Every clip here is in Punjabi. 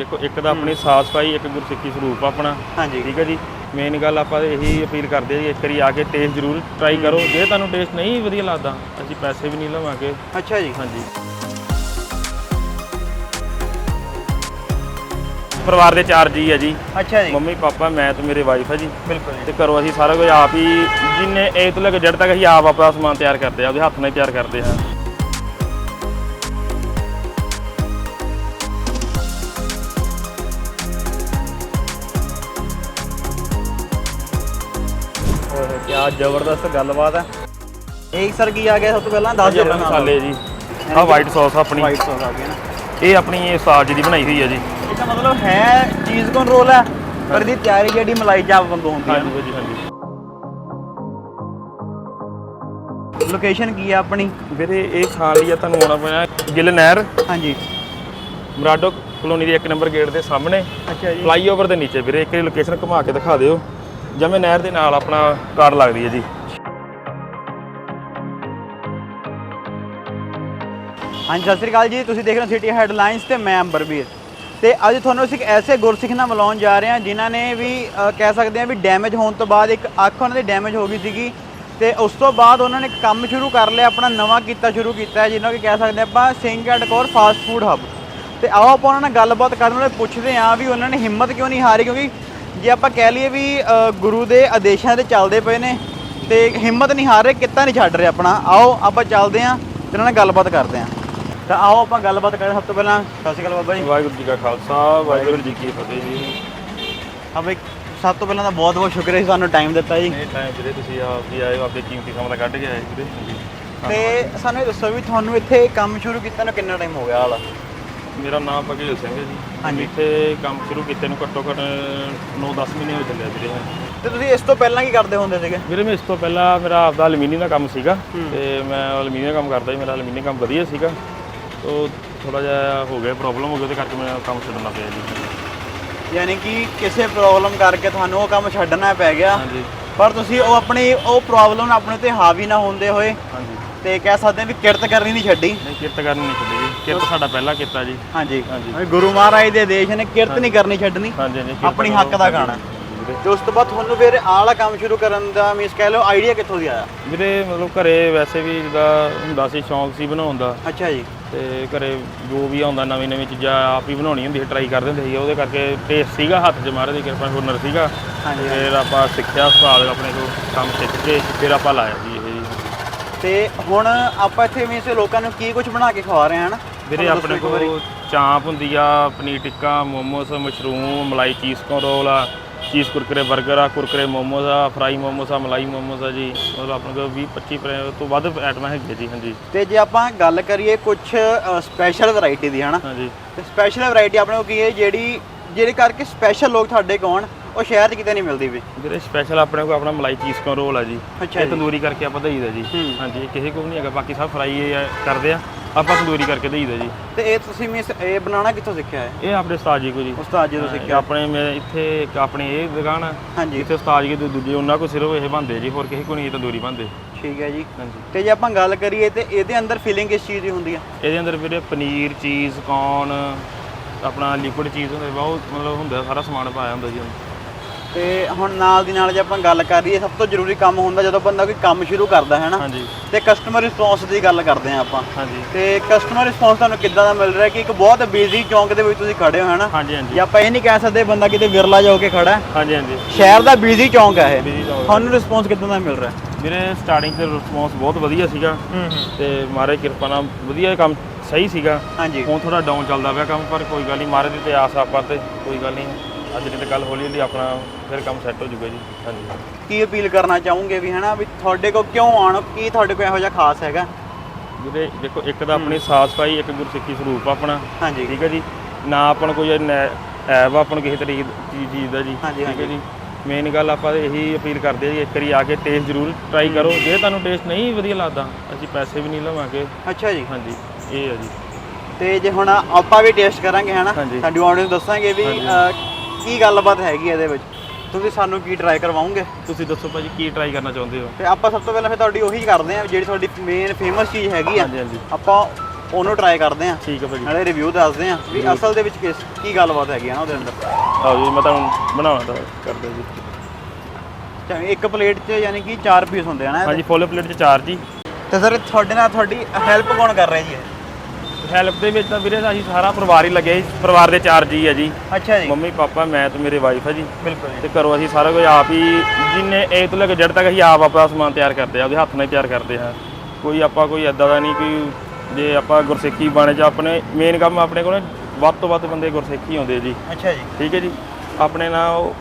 ਦੇਖੋ ਇੱਕ ਤਾਂ ਆਪਣੀ ਸਾਫ਼ ਸਫ਼ਾਈ ਇੱਕ ਗੁਰਸਿੱਖੀ ਸਰੂਪ ਆਪਣਾ। ਹਾਂਜੀ। ਠੀਕ ਹੈ ਜੀ? ਮੇਨ ਗੱਲ ਆਪਾਂ ਇਹੀ ਅਪੀਲ ਕਰਦੇ ਜੀ ਇੱਕ ਵਾਰੀ ਆ ਕੇ ਟੇਸਟ ਜ਼ਰੂਰ ਟਰਾਈ ਕਰੋ। ਜੇ ਤੁਹਾਨੂੰ ਟੇਸਟ ਨਹੀਂ ਵਧੀਆ ਲੱਗਦਾ ਅਸੀਂ ਪੈਸੇ ਵੀ ਨਹੀਂ ਲਵਾਂਗੇ। ਅੱਛਾ ਜੀ। ਹਾਂਜੀ। ਪਰਿਵਾਰ ਦੇ ਚਾਰ ਜੀ ਹੈ ਜੀ। ਅੱਛਾ ਜੀ। ਮੰਮੀ ਪਾਪਾ ਮੈਂ ਤੇ ਮੇਰੇ ਵਾਈਫ ਹੈ ਜੀ। ਬਿਲਕੁਲ ਤੇ ਕਰੋ ਅਸੀਂ ਸਾਰਾ ਕੁਝ ਆਪ ਹੀ ਜਿੰਨੇ ਏ ਤੋਂ ਲੈ ਕੇ ਜੜ ਤੱਕ ਅਸੀਂ ਆਪ ਆਪਣਾ ਸਮਾਨ ਤਿਆਰ ਕਰਦੇ ਆ ਉਹਦੇ ਹੱਥ ਨਾਲ ਹੀ ਤਿਆਰ ਕਰਦੇ ਹਾਂ ਜ਼ਬਰਦਸਤ ਗੱਲਬਾਤ ਹੈ। ਇਹ ਸਰ ਕੀ ਆ ਗਿਆ ਸਭ ਤੋਂ ਪਹਿਲਾਂ? ਦੱਸ ਦਿਓ ਆਪਣੇ ਮਸਾਲੇ ਜੀ। ਆਹ ਵਾਈਟ ਸੌਸ ਆਪਣੀ। ਵਾਈਟ ਸੌਸ ਆ ਗਈ ਨਾ। ਇਹ ਆਪਣੀ ਇਹ ਸਾਜ ਦੀ ਬਣਾਈ ਹੋਈ ਹੈ ਜੀ। ਇਹਦਾ ਮਤਲਬ ਹੈ ਚੀਜ਼ ਕੰਟਰੋਲ ਹੈ ਪਰ ਇਹਦੀ ਤਿਆਰੀ ਜਿਹੜੀ ਮਲਾਈ ਚਾਪ ਵਾਂਗੂ ਹੁੰਦੀ ਹੈ। ਹਾਂਜੀ ਲੋਕੇਸ਼ਨ ਕੀ ਹੈ ਆਪਣੀ? ਵੀਰੇ ਇਹ ਖਾਣ ਲਈ ਆ ਤੁਹਾਨੂੰ ਆਉਣਾ ਪੈਣਾ ਗਿੱਲ ਨਹਿਰ। ਹਾਂਜੀ। ਮਰਾਡੋ ਕਲੋਨੀ ਦੇ ਇੱਕ ਨੰਬਰ ਗੇਟ ਦੇ ਸਾਹਮਣੇ। ਅੱਛਾ ਜੀ। ਫਲਾਈਓਵਰ ਦੇ ਨੀਚੇ ਵੀਰੇ ਇੱਕ ਲੋਕੇਸ਼ਨ ਘੁਮਾ ਕੇ ਦਿਖਾ ਦਿਓ। ਜਿਵੇਂ ਨਹਿਰ ਦੇ ਨਾਲ ਆਪਣਾ ਕਾਰ ਲੱਗਦੀ ਹੈ ਜੀ। ਹਾਂਜੀ ਸਤਿ ਸ੍ਰੀ ਅਕਾਲ ਜੀ। ਤੁਸੀਂ ਦੇਖ ਰਹੇ ਹੋ ਸਿਟੀ ਹੈਡਲਾਈਨਸ ਤੇ ਮੈਂ ਅੰਬਰਵੀਰ ਤੇ ਅੱਜ ਤੁਹਾਨੂੰ ਅਸੀਂ ਇੱਕ ਐਸੇ ਗੁਰਸਿੱਖ ਨਾਲ ਮਿਲਾਉਣ ਜਾ ਰਹੇ ਹਾਂ ਜਿਨ੍ਹਾਂ ਨੇ ਵੀ ਅ, ਕਹਿ ਸਕਦੇ ਹਾਂ ਵੀ ਡੈਮੇਜ ਹੋਣ ਤੋਂ ਬਾਅਦ ਇੱਕ ਅੱਖ ਉਹਨਾਂ ਦੀ ਡੈਮੇਜ ਹੋ ਗਈ ਸੀਗੀ। ਤੇ ਉਸ ਤੋਂ ਬਾਅਦ ਉਹਨਾਂ ਨੇ ਕੰਮ ਸ਼ੁਰੂ ਕਰ ਲਿਆ ਆਪਣਾ ਨਵਾਂ ਕੀਤਾ ਸ਼ੁਰੂ ਕੀਤਾ ਹੈ ਜਿਹਨੂੰ ਕਿ ਕਹਿ ਸਕਦੇ ਹਾਂ ਆਪਾਂ Singh and Kaur fast food hub ਤੇ ਆਓ ਆਪਾਂ ਉਹਨਾਂ ਨਾਲ ਗੱਲਬਾਤ ਕਰਨ ਵਾਲੇ ਪੁੱਛਦੇ ਹਾਂ ਵੀ ਉਹਨਾਂ ਨੇ ਹਿੰਮਤ ਕਿਉਂ ਨਹੀਂ ਹਾਰੀ ਕਿਉਂਕਿ ਜੇ ਆਪਾਂ ਕਹਿ ਲਈਏ ਵੀ ਗੁਰੂ ਦੇ ਆਦੇਸ਼ਾਂ ਤੇ ਚੱਲਦੇ ਪਏ ਨੇ ਤੇ ਹਿੰਮਤ ਨਹੀਂ ਹਾਰ ਰਹੇ ਕਿੱਤਾ ਨਹੀਂ ਛੱਡ ਰਹੇ ਆਪਣਾ। ਆਓ ਆਪਾਂ ਚੱਲਦੇ ਹਾਂ ਤੇ ਨਾਲ ਗੱਲਬਾਤ ਕਰਦੇ ਹਾਂ ਤਾਂ ਆਓ ਆਪਾਂ ਗੱਲਬਾਤ ਕਰਾਂ ਸਭ ਤੋਂ ਪਹਿਲਾਂ। ਸਤਿ ਸ਼੍ਰੀ ਅਕਾਲ ਬਾਬਾ ਜੀ। ਵਾਹਿਗੁਰੂ ਜੀ ਕਾ ਖਾਲਸਾ ਵਾਹਿਗੁਰੂ ਜੀ ਕੀ ਫਤਿਹ ਜੀ। ਹਾਂ ਬਈ ਸਭ ਤੋਂ ਪਹਿਲਾਂ ਤਾਂ ਬਹੁਤ ਬਹੁਤ ਸ਼ੁਕਰੀਆ ਜੀ ਸਾਨੂੰ ਟਾਈਮ ਦਿੱਤਾ ਜੀ। ਇਹ ਟਾਈਮ ਵੀਰੇ ਤੁਸੀਂ ਆਪ ਵੀ ਆਏ ਹੋ ਆਪਦੇ ਕੀਮਤੀ ਸਮਾਂ ਦਾ ਕੱਢ ਕੇ ਆਏ ਵੀਰੇ। ਤੇ ਸਾਨੂੰ ਇਹ ਦੱਸੋ ਵੀ ਤੁਹਾਨੂੰ ਇੱਥੇ ਕੰਮ ਸ਼ੁਰੂ ਕੀਤਾ ਨੂੰ ਕਿੰਨਾ ਟਾਈਮ ਹੋ ਗਿਆ ਹਾਲਾ? ਮੇਰਾ ਨਾਮ ਭਗੇਲ ਸਿੰਘ ਹੈ ਜੀ। ਹਾਂਜੀ। ਇੱਥੇ ਕੰਮ ਸ਼ੁਰੂ ਕੀਤੇ ਨੂੰ ਘੱਟੋ ਘੱਟ 9-10 ਮਹੀਨੇ ਹੋ ਚੱਲੇ ਆ ਵੀਰੇ ਤੇ ਤੁਸੀਂ ਇਸ ਤੋਂ ਪਹਿਲਾਂ ਕੀ ਕਰਦੇ ਹੁੰਦੇ ਸੀਗੇ? ਵੀਰੇ ਮੈਂ ਇਸ ਤੋਂ ਪਹਿਲਾਂ ਮੇਰਾ ਆਪਦਾ ਐਲੂਮੀਨੀਅਮ ਦਾ ਕੰਮ ਸੀਗਾ। ਤੇ ਮੈਂ ਐਲੂਮੀਨੀਅਮ ਕੰਮ ਕਰਦਾ ਸੀ। ਮੇਰਾ ਐਲੂਮੀਨੀਅਮ ਕੰਮ ਵਧੀਆ ਸੀਗਾ। ਤੋ ਥੋੜਾ ਜਿਹਾ ਹੋ ਗਿਆ ਪ੍ਰੋਬਲਮ ਹੋ ਗਈ ਉਹਦੇ ਕਰਕੇ ਮੈਂ ਕੰਮ ਛੱਡਣਾ ਪਿਆ ਜੀ। ਯਾਨੀ ਕਿ ਕਿਸੇ ਪ੍ਰੋਬਲਮ ਕਰਕੇ ਤੁਹਾਨੂੰ ਉਹ ਕੰਮ ਛੱਡਣਾ ਪੈ ਗਿਆ। ਹਾਂਜੀ। ਪਰ ਤੁਸੀਂ ਉਹ ਆਪਣੀ ਉਹ ਪ੍ਰੋਬਲਮ ਆਪਣੇ ਤੇ ਹਾਵੀ ਨਾ ਹੁੰਦੇ ਹੋਏ ਹਾਂਜੀ। ਤੇ ਕਹਿ ਸਕਦੇ ਹਾਂ ਵੀ ਕਿਰਤ ਕਰਨੀ ਨਹੀਂ ਛੱਡੀ। ਨਹੀਂ ਕਿਰਤ ਕਰਨੀ ਨਹੀਂ ਛੱਡੀ। ਕਿਰਤ ਸਾਡਾ ਪਹਿਲਾ ਕੀਤਾ ਜੀ। ਹਾਂਜੀ। ਹਾਂਜੀ। ਗੁਰੂ ਮਹਾਰਾਜ ਦੇ ਆਦੇਸ਼ ਨੇ ਕਿਰਤ ਨਹੀਂ ਕਰਨੀ ਛੱਡਣੀ ਹਾਂਜੀ ਹਾਂਜੀ ਕਿਰਤ ਆਪਣੀ। ਹੱਕ ਦਾ ਵੀਰੇ। ਤੇ ਉਸ ਤੋਂ ਬਾਅਦ ਤੁਹਾਨੂੰ ਫਿਰ ਆਹ ਵਾਲਾ ਕੰਮ ਸ਼ੁਰੂ ਕਰਨ ਦਾ ਮੀਨਸ ਕਹਿ ਲਓ ਆਈਡੀਆ ਕਿੱਥੋਂ ਦੀ ਆਇਆ? ਵੀਰੇ ਮਤਲਬ ਘਰੇ ਵੈਸੇ ਵੀ ਜਿੱਦਾਂ ਹੁੰਦਾ ਸੀ ਸ਼ੌਂਕ ਸੀ ਬਣਾਉਣ ਦਾ। ਅੱਛਾ ਜੀ। ਤੇ ਘਰੇ ਜੋ ਵੀ ਆਉਂਦਾ ਨਵੀਂ ਨਵੀਂ ਚੀਜ਼ਾਂ ਆਪ ਹੀ ਬਣਾਉਣੀ ਹੁੰਦੀ ਸੀ ਟਰਾਈ ਕਰਦੇ ਹੁੰਦੇ ਸੀ। ਉਹਦੇ ਕਰਕੇ ਟੇਸਟ ਸੀਗਾ ਹੱਥ 'ਚ ਮਹਾਰਾਜ ਦੀ ਕਿਰਪਾ ਹੁਨਰ ਸੀਗਾ। ਹਾਂਜੀ ਫਿਰ ਆਪਾਂ ਸਿੱਖਿਆ ਉਸਤਾਦ ਆਪਣੇ ਤੋਂ ਕੰਮ ਸਿੱਖ ਕੇ ਫਿਰ ਆਪਾਂ ਲਾਇਆ ਜੀ ਇਹ ਤੇ ਹੁਣ ਆਪਾਂ ਇੱਥੇ ਮੀਨਸ ਲੋਕਾਂ ਨੂੰ ਕੀ ਕੁਝ ਬਣਾ ਕੇ ਖਵਾ ਰਹੇ ਹਾਂ ਹਨਾ? ਵੀਰੇ ਆਪਣੇ। ਕੋਲ ਚਾਂਪ ਹੁੰਦੀ ਆ ਪਨੀਰ ਟਿੱਕਾ ਮੋਮੋਸ ਮਸ਼ਰੂਮ ਮਲਾਈ ਚੀਜ਼ ਕੋ ਰੋਲ ਆ ਚੀਜ਼ ਕੁਰਕਰੇ 버ਗਰ ਆ ਕੁਰਕਰੇ ਮੋਮੋਸ ਆ ਫਰਾਈ ਮੋਮੋਸ ਆ ਮਲਾਈ ਮੋਮੋਸ ਆ ਜੀ। ਮਤਲਬ ਆਪਣੇ ਕੋਲ 20 25 ਪ੍ਰ- ਤੋਂ ਵੱਧ ਆਈਟਮਾਂ ਹੈਗੀਆਂ ਜੀ ਹਾਂਜੀ। ਤੇ ਜੇ ਆਪਾਂ ਗੱਲ ਕਰੀਏ ਕੁਝ ਸਪੈਸ਼ਲ ਵੈਰਾਈਟੀ ਦੀ ਹਨਾ? ਹਾਂਜੀ। ਤੇ ਸਪੈਸ਼ਲ ਵੈਰਾਈਟੀ ਆਪਣੇ ਕੋਲ ਕੀ ਹੈ? ਜਿਹੜੀ ਜਿਹੜੇ ਕਰਕੇ ਸਪੈਸ਼ਲ ਲੋਕ ਤੁਹਾਡੇ ਕੋਲ ਉਹ ਸ਼ਹਿਰ 'ਚ ਕਿਤੇ ਨਹੀਂ ਮਿਲਦੀ ਵੀ। ਵੀਰੇ ਸਪੈਸ਼ਲ ਆਪਣੇ ਕੋਲ ਆਪਣਾ ਮਲਾਈ ਚੀਜ਼ ਕੋ ਰੋਲ ਆ ਜੀ। ਅੱਛਾ ਇਹ ਜੀ। ਤੰਦੂਰੀ ਕਰਕੇ ਆਪਾਂ ਦਈਦਾ ਜੀ। ਹੂੰ। ਹਾਂਜੀ ਕਿਸੇ ਕੋਲ ਨਹੀਂ ਹੈਗਾ ਬਾਕੀ ਸਭ ਫਰਾਈ ਕਰਦੇ ਆ। ਆਪਾਂ ਤੰਦੂਰੀ ਕਰਕੇ ਦਈਦਾ ਜੀ। ਤੇ ਇਹ ਤੁਸੀਂ ਮੀਨਸ ਇਹ ਬਣਾਉਣਾ ਕਿੱਥੋਂ ਸਿੱਖਿਆ ਹੈ ਇਹ ਆਪਣੇ ਉਸਤਾਦ ਜੀ ਕੋ ਜੀ। ਉਸਤਾਦ ਜੀ ਤੋਂ ਸਿੱਖਿਆ। ਆਪਣੇ ਮੈਂ ਇੱਥੇ ਇੱਕ ਆਪਣੀ ਇਹ ਦੁਕਾਨ ਆ। ਹਾਂਜੀ। ਜਿੱਥੇ ਉਸਤਾਦ ਜੀ ਦੇ ਦੂਜੇ ਉਹਨਾਂ ਕੋ ਸਿਰਫ ਇਹ ਬੰਦੇ ਜੀ ਹੋਰ ਕਿਸੇ ਕੋ ਨਹੀਂ ਇਹ ਤੰਦੂਰੀ ਬੰਦੇ ਠੀਕ ਹੈ ਜੀ। ਹਾਂਜੀ। ਤੇ ਜੇ ਆਪਾਂ ਗੱਲ ਕਰੀਏ ਤੇ ਇਹਦੇ ਅੰਦਰ ਫੀਲਿੰਗ ਕਿਸ ਚੀਜ਼ ਦੀ ਹੁੰਦੀ ਹੈ ਇਹਦੇ ਅੰਦਰ ਵੀਰੇ ਪਨੀਰ ਚੀਜ਼ ਕੌਨ ਆਪਣਾ ਲਿਕੁਇਡ ਚੀਜ਼ ਹੁੰਦੇ ਬਹੁਤ ਮਤਲਬ ਹੁੰਦਾ ਸਾਰਾ ਸਮਾਨ ਪਾਇਆ ਹੁੰਦਾ ਜੀ ਉਹਨੂੰ। ਤੇ ਹੁਣ ਨਾਲ ਦੀ ਨਾਲ ਜੇ ਆਪਾਂ ਗੱਲ ਕਰੀਏ ਸਭ ਤੋਂ ਜ਼ਰੂਰੀ ਕੰਮ ਹੁੰਦਾ ਜਦੋਂ ਬੰਦਾ ਕੋਈ ਕੰਮ ਸ਼ੁਰੂ ਕਰਦਾ ਹੈ ਨਾ ਹਾਂਜੀ। ਤੇ ਕਸਟਮਰ ਰਿਸਪੌਂਸ ਦੀ ਗੱਲ ਕਰਦੇ ਹਾਂ ਆਪਾਂ। ਹਾਂਜੀ। ਤੇ ਕਸਟਮਰ ਰਿਸਪੌਂਸ ਤੁਹਾਨੂੰ ਕਿੱਦਾਂ ਦਾ ਮਿਲ ਰਿਹਾ ਕਿ ਇੱਕ ਬਹੁਤ ਬਿਜ਼ੀ ਚੌਂਕ ਦੇ ਵਿੱਚ ਤੁਸੀਂ ਖੜੇ ਹੋ ਹੈ ਨਾ? ਹਾਂਜੀ ਹਾਂਜੀ। ਜੇ ਆਪਾਂ ਇਹ ਨਹੀਂ ਕਹਿ ਸਕਦੇ ਬੰਦਾ ਕਿਤੇ ਵਿਰਲਾ ਜਾ ਕੇ ਖੜਾ ਹੈ। ਹਾਂਜੀ ਹਾਂਜੀ। ਸ਼ਹਿਰ ਦਾ ਬਿਜ਼ੀ ਚੌਂਕ ਹੈ ਇਹ। Busy ਚੌਂਕ। ਤੁਹਾਨੂੰ ਰਿਸਪੌਂਸ ਕਿੱਦਾਂ ਦਾ ਮਿਲ ਰਿਹਾ? ਵੀਰੇ ਸਟਾਰਟਿੰਗ ਤੇ ਰਿਸਪੌਂਸ ਬਹੁਤ ਵਧੀਆ ਸੀਗਾ। ਹੂੰ ਹੂੰ। ਤੇ ਮਹਾਰਾਜ ਦੀ ਕਿਰਪਾ ਨਾਲ ਵਧੀਆ ਕੰਮ ਸਹੀ ਸੀਗਾ। ਹਾਂਜੀ। ਹੁਣ ਥੋੜਾ ਡਾਊਨ ਚੱਲਦਾ ਪਿਆ ਕੰਮ ਪਰ ਕੋਈ ਗੱਲ ਨਹੀਂ ਮਹਾਰਾਜ ਦੀ ਤੇ ਆਸ ਆਪਾਂ ਤੇ ਕੋਈ ਗੱਲ ਨਹੀਂ। ਅੱਜ ਨਹੀਂ ਤੇ ਕੱਲ ਹੌਲੀ ਹੌਲੀ ਆਪਣਾ ਫਿਰ ਕੰਮ ਸੈੱਟ ਹੋ ਜਾਊਗਾ ਜੀ। ਹਾਂਜੀ। ਕੀ ਅਪੀਲ ਕਰਨਾ ਚਾਹੋਗੇ ਵੀ ਹੈ ਨਾ ਵੀ ਤੁਹਾਡੇ ਕੋਲ ਕਿਉਂ ਆਣ ਕੀ ਤੁਹਾਡੇ ਕੋਲ ਇਹੋ ਜਿਹਾ ਖਾਸ ਹੈਗਾ? ਵੀਰੇ ਦੇਖੋ ਇੱਕ ਤਾਂ ਆਪਣੀ ਸਾਫ਼ ਸਫ਼ਾਈ ਇੱਕ ਗੁਰਸਿੱਖੀ ਸਰੂਪ ਆਪਣਾ। ਹਾਂਜੀ। ਠੀਕ ਹੈ ਜੀ। ਨਾ ਆਪਾਂ ਨੂੰ ਕੋਈ ਐਬ ਆਪਾਂ ਨੂੰ ਕਿਸੇ ਤਰੀਕੇ ਦੀ ਚੀਜ਼ ਦਾ ਜੀ। ਹਾਂਜੀ, ਠੀਕ ਹੈ ਜੀ। ਮੇਨ ਗੱਲ ਆਪਾਂ ਇਹੀ ਅਪੀਲ ਕਰਦੇ ਹਾਂ ਜੀ ਇੱਕ ਵਾਰੀ ਆ ਕੇ ਟੇਸਟ ਜ਼ਰੂਰ ਟਰਾਈ ਕਰੋ। ਜੇ ਤੁਹਾਨੂੰ ਟੇਸਟ ਨਹੀਂ ਵਧੀਆ ਲੱਗਦਾ ਅਸੀਂ ਪੈਸੇ ਵੀ ਨਹੀਂ ਲਵਾਂਗੇ। ਅੱਛਾ ਜੀ। ਹਾਂਜੀ ਇਹ ਹੈ ਜੀ। ਤੇ ਜੇ ਹੁਣ ਆਪਾਂ ਵੀ ਟੇਸਟ ਕਰਾਂਗੇ ਹੈ ਨਾ ਹਾਂਜੀ। ਸਾਡੀ ਆਡੀਅנס ਦੱਸਾਂਗੇ ਵੀ। ਅਹ, ਕੀ ਗੱਲਬਾਤ ਹੈਗੀ ਇਹਦੇ ਵਿੱਚ। ਤੁਸੀਂ ਸਾਨੂੰ ਕੀ ਟਰਾਈ ਕਰਵਾਓਗੇ? ਤੁਸੀਂ ਦੱਸੋ ਭਾਜੀ ਕੀ ਟਰਾਈ ਕਰਨਾ ਚਾਹੁੰਦੇ ਹੋ? ਤੇ ਆਪਾਂ ਸਭ ਤੋਂ ਪਹਿਲਾਂ ਫਿਰ ਤੁਹਾਡੀ ਉਹੀ ਕਰਦੇ ਹਾਂ ਜਿਹੜੀ ਤੁਹਾਡੀ ਮੇਨ ਫੇਮਸ ਚੀਜ਼ ਹੈਗੀ ਆ ਹਾਂਜੀ ਹਾਂਜੀ। ਆਪਾਂ ਉਹਨੂੰ ਟਰਾਈ ਕਰਦੇ ਆ ਠੀਕ ਹੈ ਭਾਜੀ। ਨਾਲੇ ਰਿਵਿਊ ਦੱਸਦੇ ਆ ਵੀ ਅਸਲ ਦੇ ਵਿੱਚ ਕਿਸ ਕੀ ਗੱਲਬਾਤ ਹੈਗੀ ਆ ਨਾ ਉਹਦੇ ਅੰਦਰ। ਆਓ ਜੀ ਮੈਂ ਤੁਹਾਨੂੰ ਬਣਾਉਣਾ ਤਾਂ ਕਰਦਾ ਜੀ। ਚਾਹੇ ਇੱਕ ਪਲੇਟ 'ਚ ਯਾਨੀ ਕਿ 4 ਪੀਸ ਹੁੰਦੇ ਆ ਨਾ ਇਹਦੇ। ਹਾਂਜੀ ਫੁੱਲ ਪਲੇਟ 'ਚ ਚਾਰ ਜੀ। ਤੇ ਸਰ ਤੁਹਾਡੇ ਨਾਲ ਤੁਹਾਡੀ ਹੈਲਪ ਕੌਣ ਕਰ ਰਿਹਾ ਜੀ? ਇਹ? ਹੈਲਪ ਦੇ ਵਿੱਚ ਤਾਂ ਵੀਰੇ ਅਸੀਂ ਸਾਰਾ ਪਰਿਵਾਰ ਹੀ ਲੱਗਿਆ ਜੀ ਪਰਿਵਾਰ ਦੇ ਚਾਰ ਜੀ ਆ ਜੀ। ਅੱਛਾ ਜੀ। ਮੰਮੀ ਪਾਪਾ ਮੈਂ ਤੇ ਮੇਰੇ ਵਾਈਫ ਆ ਜੀ। ਬਿਲਕੁਲ ਤੇ ਘਰੋਂ ਅਸੀਂ ਸਾਰਾ ਕੁਝ ਆਪ ਹੀ ਜਿੰਨੇ ਏ ਤੋਂ ਲੈ ਕੇ ਜੜ ਤੱਕ ਅਸੀਂ ਆਪ ਆਪਣਾ ਸਮਾਨ ਤਿਆਰ ਕਰਦੇ ਆ ਉਹਦੇ ਹੱਥ ਨਾਲ ਹੀ ਤਿਆਰ ਕਰਦੇ ਹਾਂ। ਕੋਈ ਆਪਾਂ ਕੋਈ ਐਦਾਂ ਦਾ ਨਹੀਂ ਕੋਈ ਜੇ ਆਪਾਂ ਗੁਰਸਿੱਖੀ ਬਾਣੇ 'ਚ ਆਪਣੇ ਮੇਨ ਕੰਮ ਆਪਣੇ ਕੋਲ ਵੱਧ ਤੋਂ ਵੱਧ ਬੰਦੇ ਗੁਰਸਿੱਖੀ ਆਉਂਦੇ ਜੀ। ਅੱਛਾ ਜੀ। ਠੀਕ ਹੈ ਜੀ। ਆਪਣੇ ਨਾਲ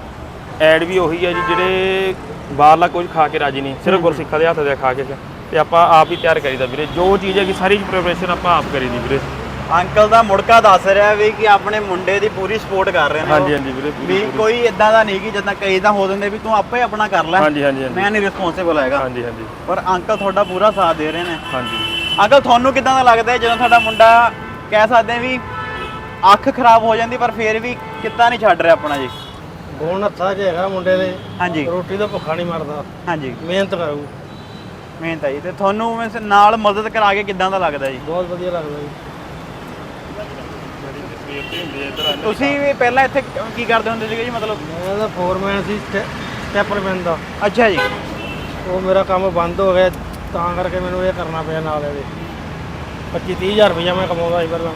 ਐਡ ਵੀ ਉਹੀ ਹੈ ਜੀ ਜਿਹੜੇ ਬਾਹਰਲਾ ਕੁਝ ਖਾ ਕੇ ਰਾਜੀ ਨਹੀਂ ਸਿਰਫ ਗੁਰਸਿੱਖਾਂ ਦੇ ਹੱਥ ਦੇ ਖਾ ਕੇ। ਤੇ ਆਪਾਂ ਆਪ ਹੀ ਤਿਆਰ ਕਰੀਦਾ ਵੀਰੇ। ਜੋ ਚੀਜ਼ ਹੈ ਕਿ ਸਾਰੀ ਪ੍ਰੈਪਰੇਸ਼ਨ ਆਪਾਂ ਆਪ ਕਰੀਦੀ ਵੀਰੇ। ਅੰਕਲ ਦਾ ਮੁੜਕਾ ਦੱਸ ਰਿਹਾ ਵੀ ਕਿ ਆਪਣੇ ਮੁੰਡੇ ਦੀ ਪੂਰੀ ਸਪੋਰਟ ਕਰ ਰਹੇ ਨੇ ਹਾਂਜੀ। ਹਾਂਜੀ ਵੀਰੇ ਵੀ ਕੋਈ ਇਦਾਂ ਦਾ ਨਹੀਂ ਕਿ ਜਿੱਦਾਂ ਕਈ ਤਾਂ ਹੋ ਦਿੰਦੇ ਵੀ ਤੂੰ ਆਪੇ ਆਪਣਾ ਕਰ ਲੈ। ਹਾਂਜੀ ਹਾਂਜੀ ਹਾਂਜੀ। ਮੈਂ ਨਹੀਂ ਰਿਸਪੌਂਸਿਬਲ ਹੈਗਾ। ਹਾਂਜੀ ਹਾਂਜੀ। ਪਰ ਅੰਕਲ ਤੁਹਾਡਾ ਪੂਰਾ ਸਾਥ ਦੇ ਰਹੇ ਨੇ। ਹਾਂਜੀ। ਅੰਕਲ ਤੁਹਾਨੂੰ ਕਿਦਾਂ ਦਾ ਲੱਗਦਾ ਹੈ ਜਦੋਂ ਤੁਹਾਡਾ ਮੁੰਡਾ ਕਹਿ ਸਕਦੇ ਹਾਂ ਵੀ ਅੱਖ ਖਰਾਬ ਹੋ ਜਾਂਦੀ ਪਰ ਫੇਰ ਵੀ ਕਿੱਤਾ ਨਹੀਂ ਛੱਡ ਰਿਹਾ ਆਪਣਾ ਜੀ? ਗੁਣ ਹੱਥਾਂ 'ਚ ਹੈਗਾ ਮੁੰਡੇ ਦੇ। ਹਾਂਜੀ। ਰੋਟੀ ਦਾ ਭੁੱਖਾ ਨਹੀਂ ਮਰਦਾ। ਹਾਂਜੀ। ਮਿਹਨਤ ਕਰੂ। ਮਿਹਨਤ ਹੈ ਜੀ। ਤੇ ਤੁਹਾਨੂੰ ਵੈਸੇ ਨਾਲ ਮਦਦ ਕਰਾ ਕੇ ਕਿਦਾਂ ਦਾ ਲੱਗਦਾ ਜੀ? ਬਹੁਤ ਵਧੀਆ ਲੱਗਦਾ ਜੀ। ਤੁਸੀਂ ਵੀ ਪਹਿਲਾਂ ਇੱਥੇ ਕੀ ਕਰਦੇ ਹੁੰਦੇ ਸੀਗੇ ਜੀ ਮਤਲਬ? ਮੈਂ ਤਾਂ ਫੋਰਮੈਨ ਸੀ ਸਟੈਪਰਮੈਨ ਦਾ। ਅੱਛਾ ਜੀ। ਉਹ ਮੇਰਾ ਕੰਮ ਬੰਦ ਹੋ ਗਿਆ ਤਾਂ ਕਰਕੇ ਮੈਨੂੰ ਇਹ ਕਰਨਾ ਪਿਆ ਨਾਲ ਇਹਦੇ। 25 30000 ਰੁਪਇਆ ਮੈਂ ਕਮਾਉਂਦਾ ਸੀ ਪਹਿਲਾਂ।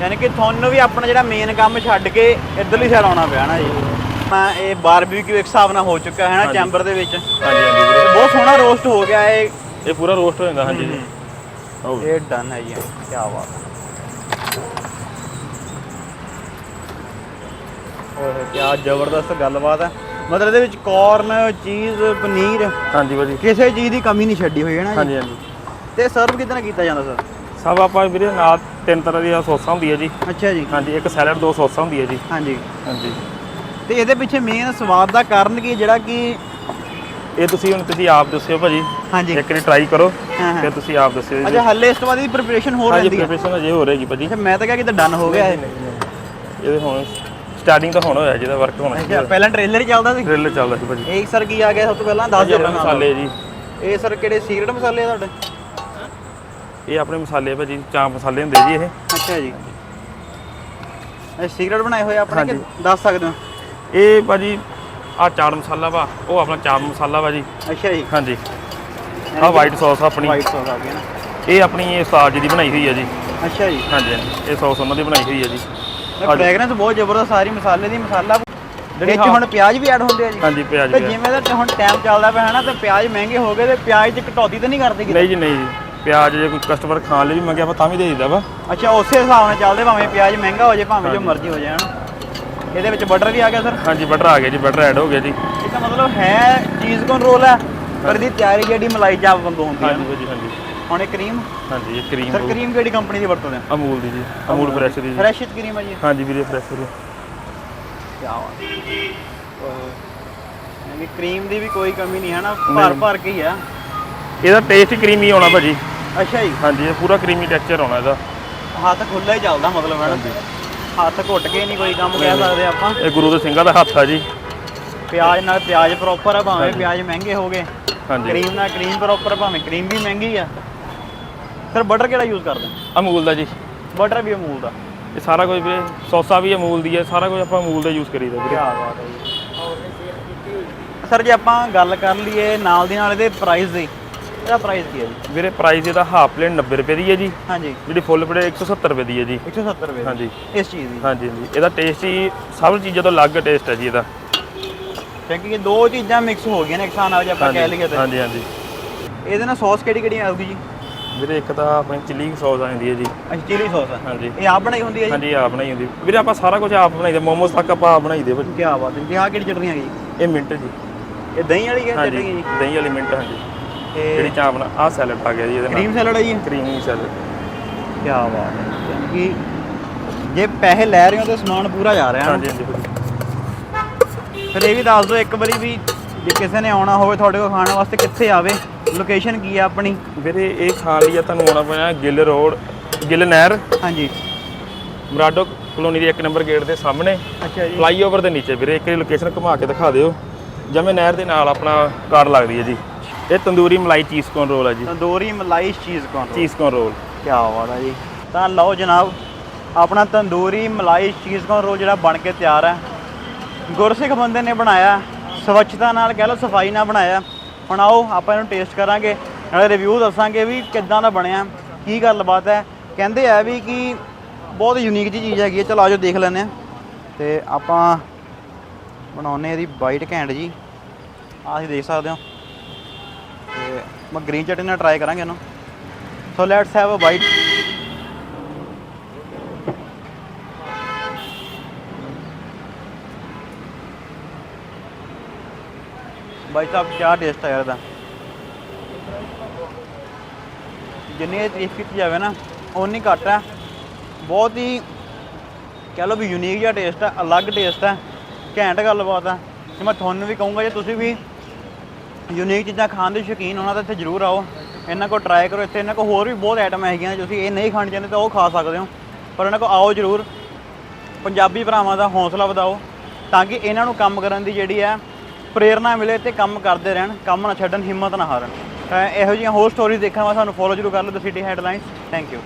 ਯਾਨੀ ਕਿ ਤੁਹਾਨੂੰ ਵੀ ਆਪਣਾ ਜਿਹੜਾ ਮੇਨ ਕੰਮ ਛੱਡ ਕੇ ਇੱਧਰਲੀ ਸਾਈਡ ਆਉਣਾ ਪਿਆ ਨਾ ਜੀ। ਮੈਂ ਇਹ ਬਾਰਬੀਕਿਊ ਇੱਕ ਹਿਸਾਬ ਨਾਲ ਹੋ ਚੁੱਕਾ ਹੈ ਨਾ ਹਾਂਜੀ। ਚੈਂਬਰ ਦੇ ਵਿੱਚ। ਹਾਂਜੀ ਹਾਂਜੀ ਵੀਰੇ। ਬਹੁਤ ਸੋਹਣਾ ਰੋਸਟ ਹੋ ਗਿਆ ਇਹ। ਇਹ ਪੂਰਾ ਰੋਸਟ ਹੋ ਜਾਂਦਾ ਹਾਂਜੀ ਜੀ। ਆਓ ਇਹ ਡਨ ਹੈ ਜੀ ਕੀ ਬਾਤ। ਹੈ ਓਏ ਕੀ ਜ਼ਬਰਦਸਤ ਗੱਲਬਾਤ ਹੈ। ਮਤਲਬ ਇਹਦੇ ਵਿੱਚ ਕਾਰਨ ਚੀਜ਼ ਪਨੀਰ ਹਾਂਜੀ ਭਾਜੀ। ਕਿਸੇ ਚੀਜ਼ ਦੀ ਕਮੀ ਨਹੀਂ ਛੱਡੀ ਹੋਈ ਹੈ ਨਾ ਜੀ? ਹਾਂਜੀ ਹਾਂਜੀ। ਤੇ ਸਰਵ ਕਿਦਾਂ ਕੀਤਾ ਜਾਂਦਾ ਸਰ ਸਭ ਆਪਾਂ ਵੀਰੇ ਨਾਲ ਤਿੰਨ ਤਰ੍ਹਾਂ ਦੀਆਂ ਸੌਸਾਂ ਹੁੰਦੀਆਂ ਜੀ। ਅੱਛਾ ਜੀ। ਹਾਂਜੀ ਇੱਕ ਸੈਲਡ ਦੋ ਸੌਸਾਂ ਹੁੰਦੀਆਂ ਜੀ। ਹਾਂਜੀ। ਹਾਂਜੀ। ਤੇ ਇਹਦੇ ਪਿੱਛੇ ਮੇਨ ਸਵਾਦ ਦਾ ਕਾਰਨ ਕੀ ਹੈ? ਜਿਹੜਾ ਕਿ ਇਹ ਤੁਸੀਂ ਹੁਣ ਤੁਸੀਂ ਆਪ ਦੱਸਿਓ ਭਾਜੀ। ਹਾਂਜੀ। ਇੱਕ ਵਾਰੀ ਟਰਾਈ ਕਰੋ ਹਾਂ, ਹਾਂ। ਫਿਰ ਤੁਸੀਂ ਆਪ ਦੱਸਿਓ ਜੀ ਅੱਛਾ ਹੱਲੇ ਇਸ ਤੋਂ ਬਾਅਦ ਇਹਦੀ ਪ੍ਰੀਪਰੇਸ਼ਨ ਹੋ ਹਾਂਜੀ ਰਹੀ ਹੈ? ਪ੍ਰੀਪਰੇਸ਼ਨ ਅਜੇ ਹੋ ਰਹੀ ਭਾਜੀ। ਅੱਛਾ ਮੈਂ ਤਾਂ ਕਿਹਾ ਕਿ ਤਾਂ ਡਨ ਹੋ ਗਿਆ ਇਹ। ਇਹਦੇ ਹੁਣ ਸਟਾਰਟਿੰਗ ਤਾਂ ਹੁਣ ਹੋਇਆ ਜਿਹਦਾ ਵਰਕ ਹੋਣਾ ਅੱਛਾ ਪਹਿਲਾਂ ਟ੍ਰੇਲਰ ਹੀ ਚੱਲਦਾ ਸੀ? ਡਰਿਲ ਚੱਲਦਾ ਸੀ ਭਾਜੀ। ਇਹ ਸਰ ਕੀ ਆ ਗਿਆ ਸਭ ਤੋਂ ਪਹਿਲਾਂ? ਦੱਸ ਭਾਜੀ ਦਿਓ ਆਪਣੇ ਪਹਿਲਾਂ ਮਸਾਲੇ ਜੀ। ਇਹ ਸਰ ਕਿਹੜੇ ਸੀਕ੍ਰੇਟ ਮਸਾਲੇ ਆ ਤੁਹਾਡੇ? ਇਹ ਆਪਣੇ ਮਸਾਲੇ ਭਾਜੀ ਚਾਂਪ ਮਸਾਲੇ ਹੁੰਦੇ ਜੀ ਇਹ। ਅੱਛਾ ਜੀ। ਇਹ ਸੀਕ੍ਰੇਟ ਬਣਾਏ ਹੋਏ ਆ ਆਪਣੇ ਕਿ। ਦੱਸ ਸਕਦੇ ਹੋ? ਇਹ ਭਾਜੀ ਆ ਚਾਟ ਮਸਾਲਾ ਵਾ ਉਹ ਆਪਣਾ ਚਾਪ ਮਸਾਲਾ ਵਾ ਜੀ। ਅੱਛਾ ਜੀ। ਹਾਂਜੀ। ਆ ਵਾਈਟ ਸੌਸ ਆਪਣੀ। ਵਾਈਟ ਸੌਸ ਆ ਗਈ ਨਾ। ਇਹ ਆਪਣੀ ਇਹ ਉਸਤਾਦ ਜੀ ਦੀ ਬਣਾਈ ਹੋਈ ਹੈ ਜੀ। ਅੱਛਾ ਜੀ। ਹਾਂਜੀ ਇਹ ਸੌਸ ਉਹਨਾਂ ਦੀ ਬਣਾਈ ਹੋਈ ਹੈ ਜੀ। ਫ੍ਰੈਗਰੈਂਸ ਬਹੁਤ ਜ਼ਬਰਦਸਤ ਸਾਰੀ ਮਸਾਲੇ ਦੀ ਮਸਾਲਾ ਜਿਹੜੀ ਹੁਣ ਪਿਆਜ਼ ਵੀ ਐਡ ਹੁੰਦੇ ਆ ਜੀ। ਹਾਂਜੀ ਪਿਆਜ਼ ਤੇ। ਜਿਵੇਂ ਦਾ ਹੁਣ ਟਾਈਮ ਚੱਲਦਾ ਪਿਆ ਹੈ ਨਾ ਤੇ ਪਿਆਜ਼ ਮਹਿੰਗੇ ਹੋ ਗਏ ਤੇ ਪਿਆਜ਼ 'ਚ ਕਟੌਤੀ ਤਾਂ ਨਹੀਂ ਕਰਦੇ ਨਹੀਂ ਜੀ ਨਹੀਂ ਜੀ। ਪਿਆਜ਼ ਜੇ ਕੋਈ ਕਸਟਮਰ ਖਾਣ ਲਈ ਵੀ ਮੰਗਿਆ ਆਪਾਂ ਤਾਂ ਵੀ ਦੇ ਦਿੰਦਾ ਵਾ। ਅੱਛਾ ਉਸੇ ਹਿਸਾਬ ਨਾਲ ਚੱਲਦੇ ਭਾਵੇਂ ਪਿਆਜ਼ ਮਹਿੰਗਾ ਹੋ ਜਾਏ ਭਾਵੇਂ ਜੋ ਮਰਜ਼ੀ ਹੋ ਜਾਏ ਹਨਾ। ਇਹਦੇ ਵਿੱਚ ਬਟਰ ਵੀ ਆ ਗਿਆ ਸਰ ਹਾਂਜੀ ਬਟਰ ਆ ਗਿਆ ਜੀ ਬਟਰ ਐਡ ਹੋ ਗਿਆ ਜੀ। ਇਹਦਾ ਮਤਲਬ ਹੈ ਚੀਜ਼ ਕੋਨ ਰੋਲ ਹੈ ਪਰ ਇਹਦੀ ਤਿਆਰੀ ਜਿਹੜੀ ਮਲਾਈ ਚਾਪ ਵਾਂਗੂ ਹੁੰਦੀ ਹੈ। ਹਾਂਜੀ ਹਾਂਜੀ ਹੁਣ ਇਹ ਕਰੀਮ ਹਾਂਜੀ ਇਹ ਕਰੀਮ ਸਰ ਕਰੀਮ ਕਿਹੜੀ ਕੰਪਨੀ ਦੀ ਵਰਤੋਂਦੇ ਆ? ਅਮੂਲ ਦੀ ਜੀ ਅਮੂਲ ਫਰੈਸ਼ ਦੀ ਫਰੈਸ਼ ਕਰੀਮ ਹੈ ਜੀ। ਹਾਂਜੀ ਵੀਰੇ ਫਰੈਸ਼ ਦੀ। ਕੀ ਬਾਤ ਹੈ। ਕਰੀਮ ਦੀ ਵੀ ਕੋਈ ਕਮੀ ਨਹੀਂ ਹੈ ਨਾ ਭਰ ਭਰ ਕੇ ਹੀ ਆ। ਇਹਦਾ ਟੇਸਟ ਕਰੀਮੀ ਆਉਣਾ ਭਾਜੀ। ਅੱਛਾ ਜੀ। ਹਾਂਜੀ ਇਹ ਪੂਰਾ ਕਰੀਮੀ ਟੈਕਸਚਰ ਆਉਣਾ ਇਹਦਾ। ਹੱਥ ਖੁੱਲਾ ਹੀ ਚੱਲਦਾ ਮਤਲਬ ਹੈ ਨਾ ਹੱਥ ਘੁੱਟ ਕੇ ਨਹੀਂ ਕੋਈ ਕੰਮ ਕਹਿ ਸਕਦੇ ਆਪਾਂ। ਇਹ ਗੁਰੂ ਦੇ ਸਿੰਘਾਂ ਦਾ ਹੱਥ ਆ ਜੀ। ਪਿਆਜ਼ ਨਾਲ ਪਿਆਜ਼ ਪ੍ਰੋਪਰ ਆ ਭਾਵੇਂ ਪਿਆਜ਼ ਮਹਿੰਗੇ ਹੋ ਗਏ। ਹਾਂਜੀ। ਕਰੀਮ ਨਾਲ ਕਰੀਮ ਪ੍ਰੋਪਰ ਭਾਵੇਂ ਕਰੀਮ ਵੀ ਮਹਿੰਗੀ ਆ। ਸਰ ਬਟਰ ਕਿਹੜਾ ਯੂਜ਼ ਕਰਦੇ? ਅਮੂਲ ਦਾ ਜੀ। ਬਟਰ ਵੀ ਅਮੂਲ ਦਾ। ਇਹ ਸਾਰਾ ਕੁਝ ਵੀਰੇ ਸੌਸਾ ਵੀ ਅਮੂਲ ਦੀ ਹੈ ਸਾਰਾ ਕੁਝ ਆਪਾਂ ਅਮੂਲ ਦਾ ਯੂਜ਼ ਕਰੀਦਾ ਵੀਰੇ। ਬਾਤ ਹੈ ਜੀ। ਸਰ ਜੇ ਆਪਾਂ ਗੱਲ ਕਰ ਲਈਏ ਨਾਲ ਦੀ ਨਾਲ ਇਹਦੇ ਪ੍ਰਾਈਸ ਦੀ ਇਹਦਾ ਪ੍ਰਾਈਸ ਕੀ ਹੈ ਜੀ? ਵੀਰੇ ਪ੍ਰਾਈਸ ਇਹਦਾ ਹਾਫ ਪਲੇਟ 90 ਰੁਪਏ ਦੀ ਹੈ ਜੀ। ਹਾਂਜੀ। ਜਿਹੜੀ ਫੁੱਲ ਪਲੇਟ 170 ਰੁਪਏ ਦੀ ਹੈ ਜੀ। 170 ਰੁਪਏ। ਹਾਂਜੀ। ਇਸ ਚੀਜ਼ ਦੀ। ਹਾਂਜੀ ਹਾਂਜੀ। ਇਹਦਾ ਟੇਸਟ ਹੀ ਸਭ ਚੀਜ਼ਾਂ ਤੋਂ ਅਲੱਗ ਟੇਸਟ ਹੈ ਜੀ ਇਹਦਾ। ਕਿਉਂਕਿ ਇਹ ਦੋ ਚੀਜ਼ਾਂ ਮਿਕਸ ਹੋ ਗਈਆਂ ਨੇ ਇੱਕ ਹਿਸਾਬ ਨਾਲ ਜੇ ਆਪਾਂ ਕਹਿ ਲਈਏ ਤੇ। ਹਾਂਜੀ ਹਾਂਜੀ। ਇਹਦੇ ਨਾਲ ਸੌਸ ਕਿਹੜੀ ਕਿਹੜੀ ਆਊਗੀ ਜੀ? ਵੀਰੇ ਇੱਕ ਤਾਂ ਆਪਣੀ ਚਿੱਲੀ ਸੌਸ ਆ ਜਾਂਦੀ ਹੈ ਜੀ। ਅੱਛਾ ਚਿਲੀ ਸੌਸ ਹਾਂਜੀ। ਇਹ ਆਪ ਬਣਾਈ ਹੁੰਦੀ ਹੈ ਜੀ? ਹਾਂਜੀ ਆਪ ਬਣਾਈ ਹੁੰਦੀ ਵੀਰੇ ਆਪਾਂ ਸਾਰਾ ਕੁਝ ਆਪ ਬਣਾਈਦੇ ਮੋਮੋਸ ਤੱਕ ਆਪਾਂ ਆਪ ਬਣਾਈਦੇ ਭਾਜੀ। ਕੀ ਬਾਤ ਹੈ ਜੀ। ਆਹ ਕਿਹੜੀ ਚਟਨੀ ਹੈਗੀ? ਇਹ ਮਿੰਟ ਜੀ। ਇਹ ਦਹੀਂ ਵਾਲੀ ਹੈ ਚਟਨੀ ਜੀ? ਦਹੀਂ ਵਾਲੀ ਮਿੰਟ ਹਾਂਜੀ। ਜਿਹੜੀ ਚਾਪ ਨਾਲ ਆਹ ਸੈਲਡ ਆ ਗਿਆ ਜੀ ਇਹਦੇ ਨਾਲ। ਕਰੀਮ ਸੈਲਡ ਹੈ ਜੀ? ਕਰੀਮੀ ਸੈਲਡ ਕੀ ਬਾਤ ਹੈ ਯਾਨੀ ਕਿ ਜੇ ਪੈਸੇ ਲੈ ਰਹੇ ਹੋ ਤਾਂ ਸਮਾਨ ਪੂਰਾ ਜਾ ਰਿਹਾ ਹਾਂਜੀ ਹਾਂਜੀ ਭਾਜੀ ਫਿਰ ਇਹ ਵੀ ਦੱਸ ਦਿਓ ਇੱਕ ਵਾਰੀ ਵੀ ਜੇ ਕਿਸੇ ਨੇ ਆਉਣਾ ਹੋਵੇ ਤੁਹਾਡੇ ਕੋਲ ਖਾਣ ਵਾਸਤੇ ਕਿੱਥੇ ਆਵੇ ਲੋਕੇਸ਼ਨ ਕੀ ਆ ਆਪਣੀ? ਵੀਰੇ ਇਹ ਖਾਣ ਲਈ ਆ ਤੁਹਾਨੂੰ ਆਉਣਾ ਪੈਣਾ ਗਿੱਲ ਰੋਡ ਗਿੱਲ ਨਹਿਰ। ਹਾਂਜੀ। ਮਰਾਡੋ ਕਲੋਨੀ ਦੇ ਇੱਕ ਨੰਬਰ ਗੇਟ ਦੇ ਸਾਹਮਣੇ। ਅੱਛਾ ਜੀ। ਫਲਾਈਓਵਰ ਦੇ ਨੀਚੇ ਵੀਰੇ ਇੱਕ ਲੋਕੇਸ਼ਨ ਘੁਮਾ ਕੇ ਦਿਖਾ ਦਿਓ। ਜਮੇ ਨਹਿਰ ਦੇ ਨਾਲ ਆਪਣਾ ਕਾਰ ਲੱਗਦੀ ਹੈ ਜੀ। ਇਹ ਤੰਦੂਰੀ ਮਲਾਈ ਚੀਜ਼ ਕੋਨ ਰੋਲ ਹੈ ਜੀ? ਤੰਦੂਰੀ ਮਲਾਈ ਚੀਜ਼ ਕੋਨ ਚੀਜ਼ ਕੋਨ ਰੋਲ? ਕੀ ਬਾਤ ਹੈ ਜੀ। ਤਾਂ ਲਓ ਜਨਾਬ ਆਪਣਾ ਤੰਦੂਰੀ ਮਲਾਈ ਚੀਜ਼ ਕੋਨ ਰੋਲ ਜਿਹੜਾ ਬਣ ਕੇ ਤਿਆਰ ਹੈ ਗੁਰਸਿੱਖ ਬੰਦੇ ਨੇ ਬਣਾਇਆ ਸਵੱਛਤਾ ਨਾਲ ਕਹਿ ਲਓ ਸਫ਼ਾਈ ਨਾਲ ਬਣਾਇਆ। ਹੁਣ ਆਓ ਆਪਾਂ ਇਹਨੂੰ ਟੇਸਟ ਕਰਾਂਗੇ ਨਾਲੇ ਰਿਵਿਊ ਦੱਸਾਂਗੇ ਵੀ ਕਿੱਦਾਂ ਦਾ ਬਣਿਆ ਕੀ ਗੱਲਬਾਤ ਹੈ। ਕਹਿੰਦੇ ਆ ਵੀ ਕਿ ਬਹੁਤ ਯੂਨੀਕ ਜੀ ਚੀਜ਼ ਹੈਗੀ ਹੈ ਚਲੋ ਆਜੋ ਦੇਖ ਲੈਂਦੇ ਆ। ਤੇ ਆਪਾਂ ਬਣਾਉਨੇ ਇਹਦੀ ਬਾਈਟ ਘੈਂਟ ਜੀ। ਆਹ ਤੁਸੀਂ ਦੇਖ ਸਕਦੇ ਹੋ। ਮੈਂ ਗ੍ਰੀਨ ਚਟਨੀ ਨਾਲ ਟਰਾਈ ਕਰਾਂਗੇ ਇਹਨੂੰ। So let's have a bite ਭਾਈ ਸਾਹਿਬ ਕੀ ਟੇਸਟ ਹੈ ਇਹਦਾ। ਜਿੰਨੀ ਇਹ ਤਾਰੀਫ ਕੀਤੀ ਜਾਵੇ ਨਾ ਉਨੀ ਘੱਟ ਹੈ ਬਹੁਤ ਹੀ ਕਹਿ ਲਓ ਵੀ ਯੂਨੀਕ ਜਿਹਾ ਟੇਸਟ ਹੈ ਅਲੱਗ ਟੇਸਟ ਹੈ ਘੈਂਟ ਗੱਲਬਾਤ ਹੈ ਤੇ ਮੈਂ ਤੁਹਾਨੂੰ ਵੀ ਕਹੂੰਗਾ, ਜੇ ਤੁਸੀਂ ਵੀ ਯੂਨੀਕ ਚੀਜ਼ਾਂ ਖਾਣ ਦੇ ਸ਼ੌਕੀਨ, ਉਹਨਾਂ ਦਾ ਇੱਥੇ ਜ਼ਰੂਰ ਆਓ। ਇਹਨਾਂ ਕੋਲ ਟਰਾਈ ਕਰੋ, ਇੱਥੇ ਇਹਨਾਂ ਕੋਲ ਹੋਰ ਵੀ ਬਹੁਤ ਆਈਟਮ ਹੈਗੀਆਂ ਜੇ ਤੁਸੀਂ ਇਹ ਨਹੀਂ ਖਾਣ ਚਾਹੁੰਦੇ ਤਾਂ ਉਹ ਖਾ ਸਕਦੇ ਹੋ। ਪਰ ਇਹਨਾਂ ਕੋਲ ਆਓ ਜ਼ਰੂਰ। ਪੰਜਾਬੀ ਭਰਾਵਾਂ ਦਾ ਹੌਸਲਾ ਵਧਾਓ, ਤਾਂ ਕਿ ਇਹਨਾਂ ਨੂੰ ਕੰਮ ਕਰਨ ਦੀ ਜਿਹੜੀ ਹੈ ਪ੍ਰੇਰਣਾ ਮਿਲੇ ਤੇ ਕੰਮ ਕਰਦੇ ਰਹਿਣ, ਕੰਮ ਨਾ ਛੱਡਣ, ਹਿੰਮਤ ਨਾ ਹਾਰਨ। ਇਹੋ ਜਿਹੀਆਂ ਹੋਰ ਸਟੋਰੀਜ਼ ਦੇਖਣ ਵਾਸਤੇ ਸਾਨੂੰ ਫੋਲੋ ਜ਼ਰੂਰ ਕਰ ਲਓ the city headlines thank you